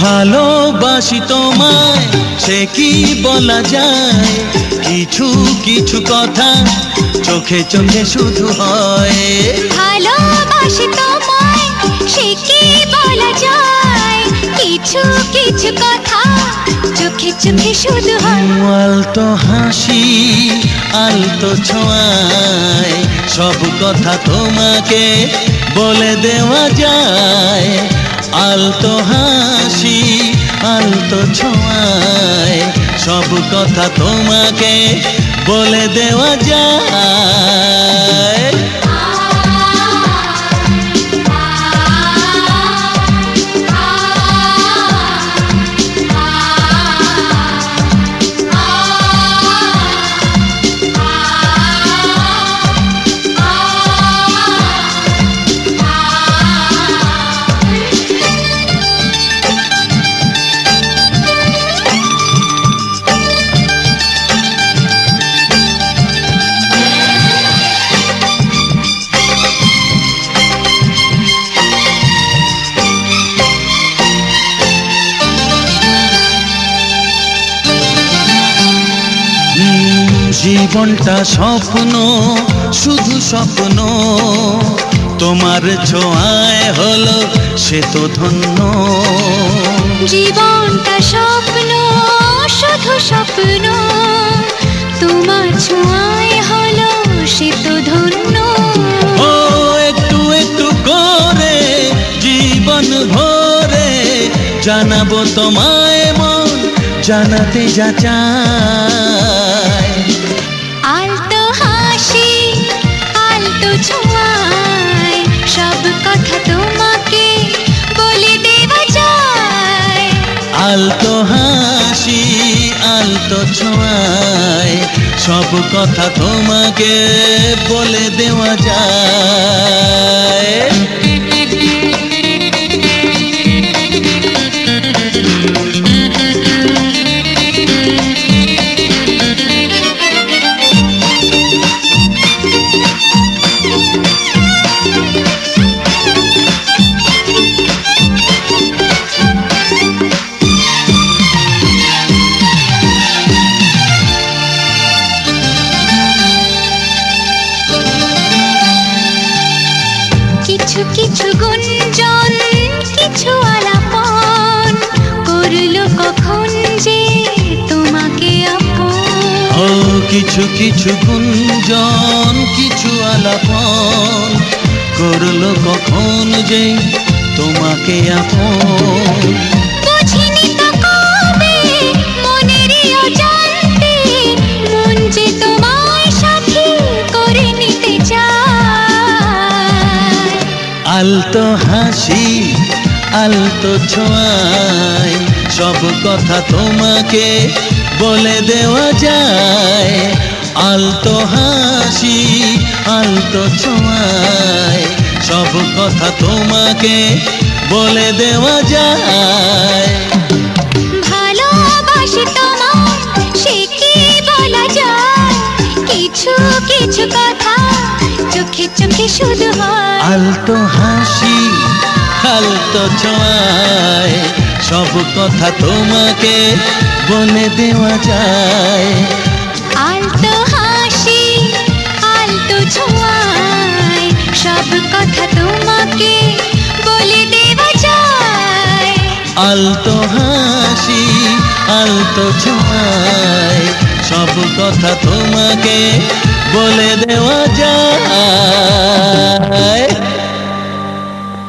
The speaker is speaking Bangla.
ভালোবাসি তোমায় সে কি বলা যায়? কিছু কিছু কথা চোখে চোখে শুধু হয়। ভালোবাসি তোমায় সে কি বলা যায়? কিছু কিছু কথা চোখে চোখে শুধু হয়। আলতো হাসি আলতো ছোঁয়ায় সব কথা তোমাকে বলে দেওয়া যায়। আলতো হাসি আলতো ছোঁয়ায় সব কথা তোমাকে বলে দেওয়া যায়। জীবনটা স্বপ্ন শুধু স্বপ্ন। তোমার ছোঁয়ায় হলো সে তো ধন্য। জীবনটা স্বপ্ন শুধু স্বপ্ন। তোমার ছোঁয়ায় হলো সে তো ধন্য। ও একটু একটু করে জীবন ভরে জানাব তোমায় মন জানাতে যা চায় আলতো হাসি আলতো ছোঁয়ায়। সব কথা তোমাকে বলে দেওয়া যায়। কিছু কিছু গুঞ্জন, কিছু আলাপন করল কখন যে তোমাকে ও, কিছু কিছু গুঞ্জন, কিছু আলাপন করল কখন যে তোমাকে আপন। আলতো হাসি, আলতো ছোঁয়ায়, সব কথা তোমাকে বলে দেওয়া যায়। আলতো হাসি, আলতো ছোঁয়ায়, সব কথা তোমাকে বলে দেওয়া যায়। ভালোবাসি তোমায় সে কি বলা যায়? কিছু কিছু চোখে শুধু হয়। আলতো হাসি আলতো ছোঁয়ায়। সব কথা তোমাকে বলে দেওয়া যায়। আলতো হাসি আলতো ছোঁয়ায়। সব কথা তোমাকে বলে দেওয়া যায়। আলতো হাসি আলতো ছোঁয়ায়। সব কথা তোমাকে बोले देवा जाए।